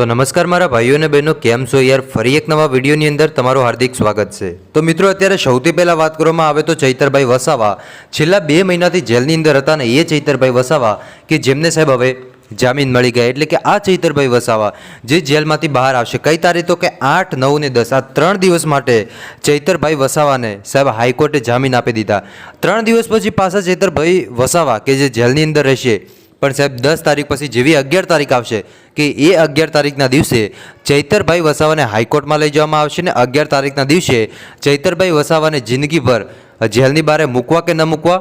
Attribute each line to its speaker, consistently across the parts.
Speaker 1: તો નમસ્કાર મારા ભાઈઓ અને બહેનો, કેમ છો યાર? ફરી એક નવા વિડીયોની અંદર તમારું હાર્દિક સ્વાગત છે. તો મિત્રો, અત્યારે સૌથી પહેલાં વાત કરવામાં આવે તો ચૈતરભાઈ વસાવા. છેલ્લા બે મહિનાથી જેલની અંદર હતા ને એ ચૈતરભાઈ વસાવા કે જેમને સાહેબ હવે જામીન મળી ગયા. એટલે કે આ ચૈતરભાઈ વસાવા જે જેલમાંથી બહાર આવશે. કઈ તારીખ તો કે આઠ, નવ ને દસ, આ ત્રણ દિવસ માટે ચૈતરભાઈ વસાવાને સાહેબ હાઈકોર્ટે જામીન આપી દીધા. ત્રણ દિવસ પછી પાછા ચૈતરભાઈ વસાવા કે જે જેલની અંદર રહેશે પણ સાહેબ, દસ તારીખ પછી જેવી અગિયાર તારીખ આવશે કે એ અગિયાર તારીખના દિવસે ચૈતરભાઈ વસાવાને હાઈકોર્ટમાં લઈ જવામાં આવશે ને અગિયાર તારીખના દિવસે ચૈતરભાઈ વસાવાને જિંદગીભર જેલની બહાર મૂકવા કે ન મૂકવા,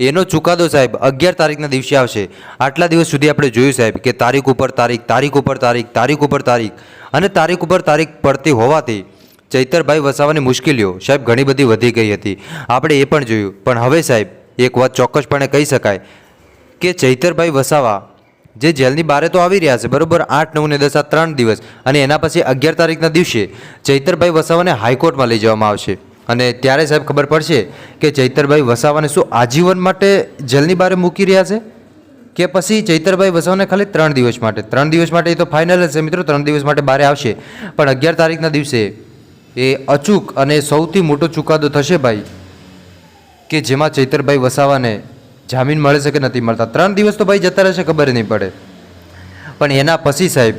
Speaker 1: એનો ચુકાદો સાહેબ અગિયાર તારીખના દિવસે આવશે. આટલા દિવસ સુધી આપણે જોયું સાહેબ કે તારીખ ઉપર તારીખ તારીખ ઉપર તારીખ તારીખ ઉપર તારીખ અને તારીખ ઉપર તારીખ પડતી હોવાથી ચૈતરભાઈ વસાવાની મુશ્કેલીઓ સાહેબ ઘણી બધી વધી ગઈ હતી. આપણે એ પણ જોયું. પણ હવે સાહેબ એક વાત ચોક્કસપણે કહી શકાય. કે ચૈતરભાઈ વસાવા, જે જેલની બારે તો આવી રહ્યા છે, બરોબર? આઠ નવ ને દસ, આ ત્રણ દિવસ. અને એના પછી અગિયાર તારીખના દિવસે ચૈતરભાઈ વસાવાને હાઈકોર્ટમાં લઈ જવામાં આવશે. અને ત્યારે સાહેબ ખબર પડશે કે ચૈતરભાઈ વસાવાને શું આજીવન માટે જેલની બારે મૂકી રહ્યા છે? કે પછી ચૈતરભાઈ વસાવાને ખાલી ત્રણ દિવસ માટે? ત્રણ દિવસ માટે એ તો ફાઇનલ જ છે મિત્રો, ત્રણ દિવસ માટે બહાર આવશે. પણ અગિયાર તારીખના દિવસે એ અચૂક અને સૌથી મોટો ચુકાદો થશે ભાઈ, કે જેમાં ચૈતરભાઈ વસાવાને જામીન મળે છે કે નથી મળતા. ત્રણ દિવસ તો ભાઈ જતા રહેશે, ખબર નહીં પડે. પણ એના પછી સાહેબ,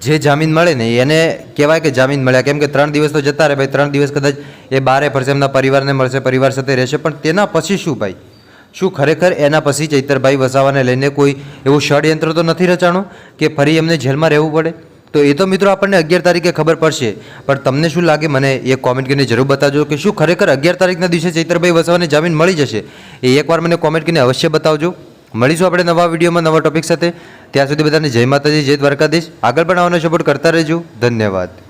Speaker 1: જે જામીન મળે ને, એને કહેવાય કે જામીન મળ્યા. કેમ કે ત્રણ દિવસ તો જતા રહે ભાઈ, ત્રણ દિવસ કદાચ એ બારે ફરશે, એમના પરિવારને મળશે, પરિવાર સાથે રહેશે. પણ તેના પછી શું ભાઈ? શું ખરેખર એના પછી ચૈતરભાઈ વસાવાને લઈને કોઈ એવું ષડયંત્ર તો નથી રચાણું? કે ફરી એમને જેલમાં રહેવું પડે? તો એ તો મિત્રો આપણને અગિયાર તારીખે ખબર પડશે. પણ તમને શું લાગે? મને એ કોમેન્ટ કરીને જરૂર બતાવજો કે શું ખરેખર અગિયાર તારીખના દિવસે ચૈતરભાઈ વસાવાને જામીન મળી જશે? એ એકવાર મને કોમેન્ટ કરીને અવશ્ય બતાવજો. મળીશું આપણે નવા વિડીયોમાં નવા ટોપિક સાથે. ત્યાં સુધી બધાને જય માતાજી, જય દ્વારકાધીશ. આગળ પણ આવવાનો સપોર્ટ કરતા રહેજો. ધન્યવાદ.